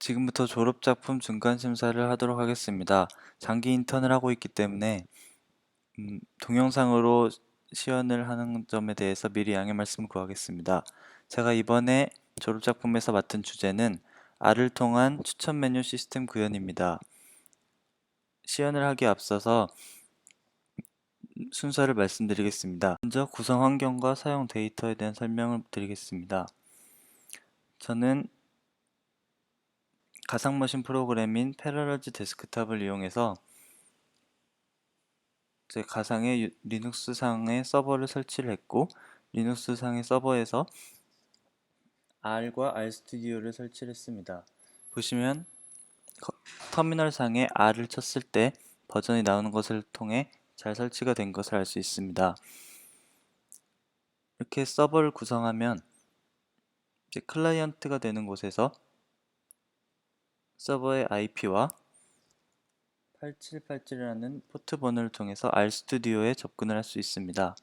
지금부터 졸업작품 중간 심사를 하도록 하겠습니다. 장기 인턴을 하고 있기 때문에 음, 동영상으로 시연을 하는 점에 대해서 미리 양해 말씀 구하겠습니다. 제가 이번에 졸업작품에서 맡은 주제는 R을 통한 추천 메뉴 시스템 구현입니다. 시연을 하기에 앞서서 순서를 말씀드리겠습니다. 먼저 구성 환경과 사용 데이터에 대한 설명을 드리겠습니다. 저는 가상머신 프로그램인 패러러즈 데스크탑을 이용해서 제 가상의 유- 리눅스상의 서버를 설치를 했고 리눅스상의 서버에서 R과 RStudi오를 설치를 했습니다. 보시면 커- 터미널상에 R을 쳤을 때 버전이 나오는 것을 통해 잘 설치가 된 것을 알 수 있습니다. 이렇게 서버를 구성하면 클라이언트가 되는 곳에서 서버의 IP와 8787이라는 포트 번호를 통해서 RStudi오에 접근을 할 수 있습니다.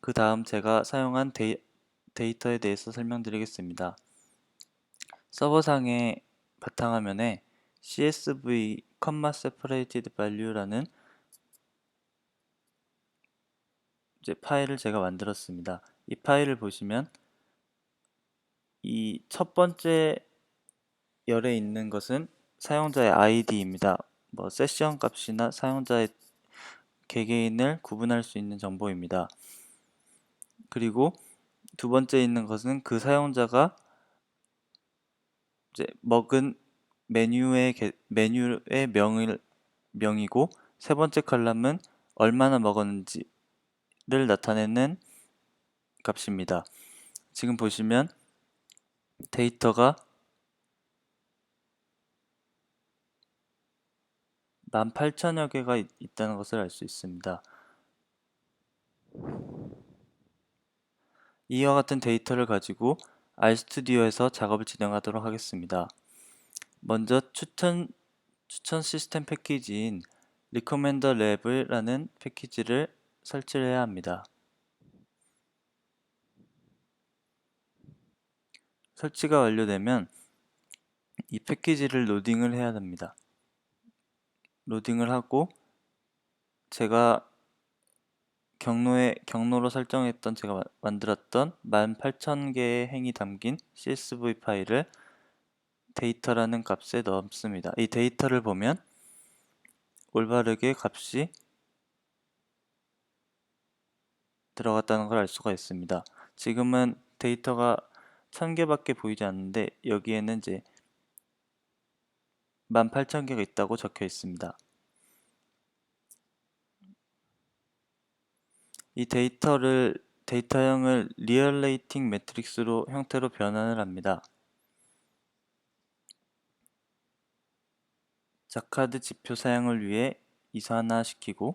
그 다음 제가 사용한 데이, 데이터에 대해서 설명드리겠습니다. 서버상의 바탕화면에 CSV, separated value라는 이제 파일을 제가 만들었습니다. 이 파일을 보시면 이 첫 번째 열에 있는 것은 사용자의 아이디입니다. 뭐 세션 값이나 사용자의 개개인을 구분할 수 있는 정보입니다. 그리고 두 번째 있는 것은 그 사용자가 이제 먹은 메뉴의 개- 메뉴의 명을 명이고 세 번째 컬럼은 얼마나 먹었는지를 나타내는 값입니다. 지금 보시면 데이터가 18,000여 개가 있- 있다는 것을 알 수 있습니다. 이와 같은 데이터를 가지고 RStudi오에서 작업을 진행하도록 하겠습니다. 먼저 추천, 추천 시스템 패키지인 Recommender Lab라는 패키지를 설치를 해야 합니다. 설치가 완료되면 이 패키지를 로딩을 해야 합니다. 로딩을 하고 제가 경로에 경로로 설정했던 제가 마- 만들었던 18,000개의 행이 담긴 CSV 파일을 데이터라는 값에 넣습니다. 이 데이터를 보면 올바르게 값이 들어갔다는 걸 알 수가 있습니다. 지금은 데이터가 1000개밖에 보이지 않는데 여기에는 이제 18,000개가 있다고 적혀 있습니다. 이 데이터를 데이터형을 리얼레이팅 매트릭스로 형태로 변환을 합니다. 자카드 지표 사용을 위해 이산화시키고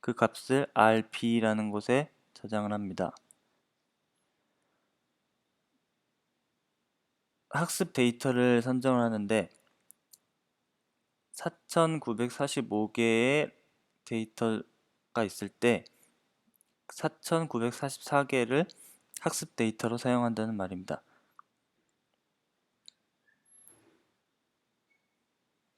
그 값을 RP라는 곳에 저장을 합니다. 학습 데이터를 선정을 하는데 4945개의 데이터가 있을 때 4944개를 학습 데이터로 사용한다는 말입니다.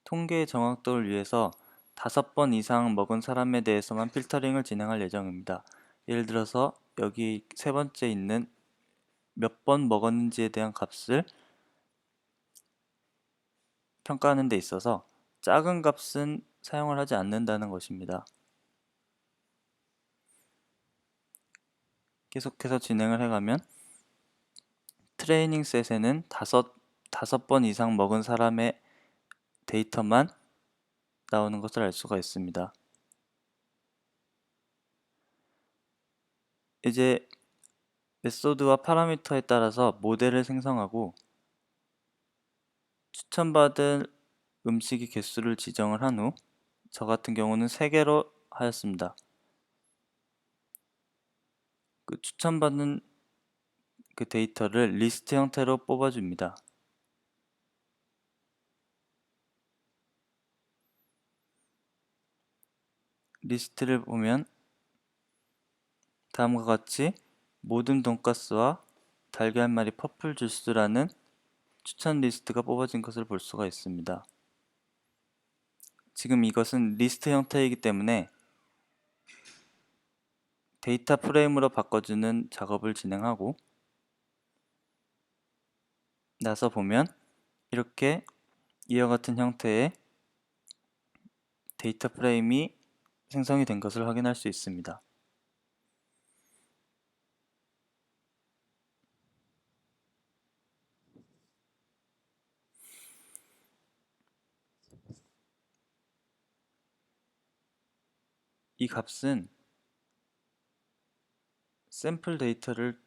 통계의 정확도를 위해서 다섯 번 이상 먹은 사람에 대해서만 필터링을 진행할 예정입니다. 예를 들어서 여기 세 번째 있는 몇 번 먹었는지에 대한 값을 평가하는 데 있어서 작은 값은 사용을 하지 않는다는 것입니다. 계속해서 진행을 해가면 트레이닝 셋에는 다섯, 다섯 번 이상 먹은 사람의 데이터만 나오는 것을 알 수가 있습니다. 이제 메소드와 파라미터에 따라서 모델을 생성하고 추천받은 음식의 개수를 지정을 한 후 저 같은 경우는 3개로 하였습니다. 그 추천받은 그 데이터를 리스트 형태로 뽑아줍니다. 리스트를 보면 다음과 같이 모든 돈가스와 달걀말이 퍼플 주스라는 추천 리스트가 뽑아진 것을 볼 수가 있습니다. 지금 이것은 리스트 형태이기 때문에 데이터 프레임으로 바꿔주는 작업을 진행하고 나서 보면 이렇게 이와 같은 형태의 데이터 프레임이 생성이 된 것을 확인할 수 있습니다. 이 값은 샘플 데이터를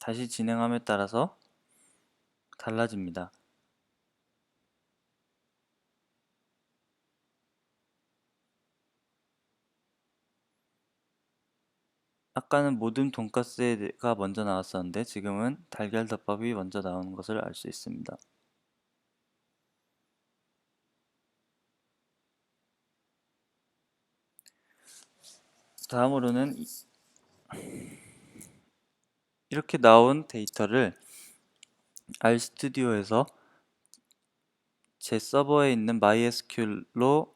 다시 진행함에 따라서 달라집니다. 아까는 모든 돈가스가 먼저 나왔었는데 지금은 달걀 덮밥이 먼저 나오는 것을 알 수 있습니다. 다음으로는 이렇게 나온 데이터를 RStudio에서 제 서버에 있는 MySQL로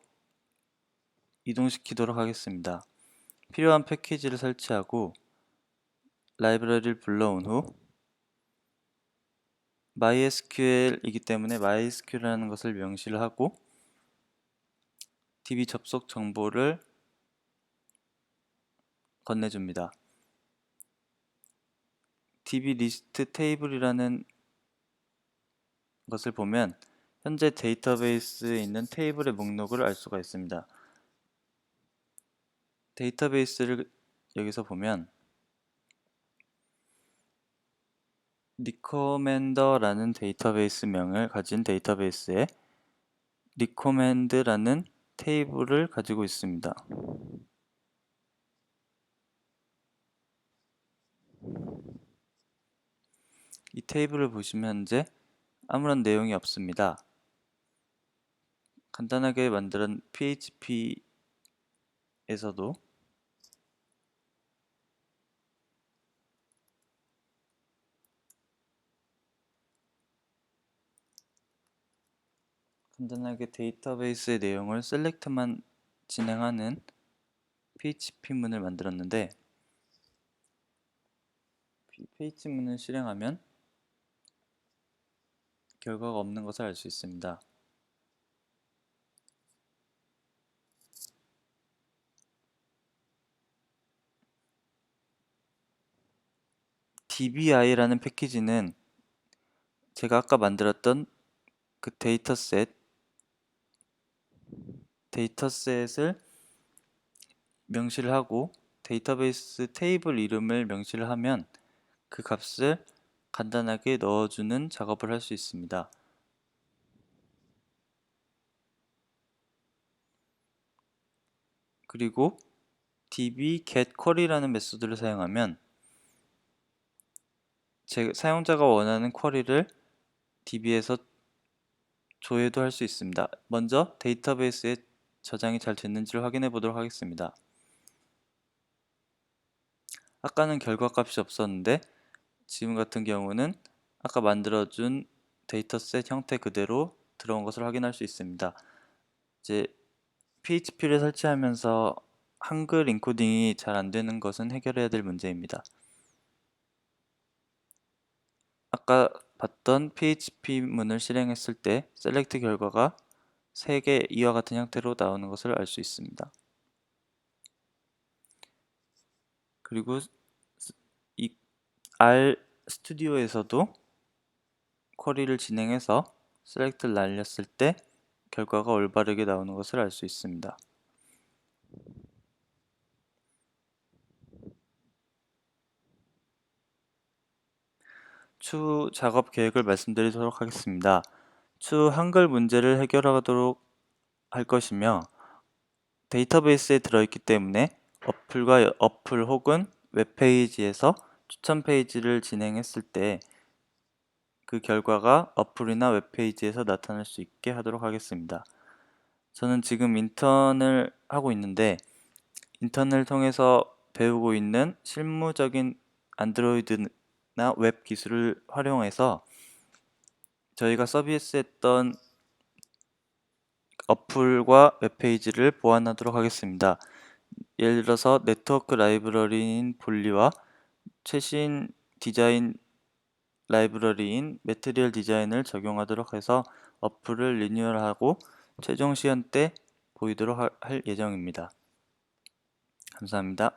이동시키도록 하겠습니다. 필요한 패키지를 설치하고 라이브러리를 불러온 후 MySQL이기 때문에 MySQL이라는 것을 명시를 하고 DB 접속 정보를 건네줍니다. DB 리스트 테이블이라는 것을 보면 현재 데이터베이스에 있는 테이블의 목록을 알 수가 있습니다. 데이터베이스를 여기서 보면 리코멘더라는 데이터베이스 명을 가진 데이터베이스에 리코멘드라는 테이블을 가지고 있습니다. 이 테이블을 보시면 현재 아무런 내용이 없습니다. 간단하게 만든 PHP에서도 간단하게 데이터베이스의 내용을 셀렉트만 진행하는 PHP문을 만들었는데 PHP문을 실행하면 결과가 없는 것을 알 수 있습니다. dbi라는 패키지는 제가 아까 만들었던 그 데이터셋 데이터셋을 명시를 하고 데이터베이스 테이블 이름을 명시를 하면 그 값을 간단하게 넣어주는 작업을 할 수 있습니다. 그리고 db get query라는 메소드를 사용하면 제, 사용자가 원하는 쿼리를 db에서 조회도 할 수 있습니다. 먼저 데이터베이스에 저장이 잘 됐는지를 확인해 보도록 하겠습니다. 아까는 결과값이 없었는데 지금 같은 경우는 아까 만들어준 데이터셋 형태 그대로 들어온 것을 확인할 수 있습니다. 이제 PHP를 설치하면서 한글 인코딩이 잘 안되는 것은 해결해야 될 문제입니다. 아까 봤던 PHP문을 실행했을 때 셀렉트 결과가 3개 이와 같은 형태로 나오는 것을 알 수 있습니다. 그리고 이 R 스튜디오에서도 쿼리를 진행해서 셀렉트를 날렸을 때 결과가 올바르게 나오는 것을 알 수 있습니다. 추후 작업 계획을 말씀드리도록 하겠습니다. 추후 한글 문제를 해결하도록 할 것이며 데이터베이스에 들어있기 때문에 어플과 어플 혹은 웹페이지에서 추천 페이지를 진행했을 때 그 결과가 어플이나 웹페이지에서 나타날 수 있게 하도록 하겠습니다. 저는 지금 인턴을 하고 있는데 인턴을 통해서 배우고 있는 실무적인 안드로이드나 웹 기술을 활용해서 저희가 서비스했던 어플과 웹페이지를 보완하도록 하겠습니다. 예를 들어서 네트워크 라이브러리인 볼리와 최신 디자인 라이브러리인 매트리얼 디자인을 적용하도록 해서 어플을 리뉴얼하고 최종 시연 때 보이도록 하- 할 예정입니다. 감사합니다.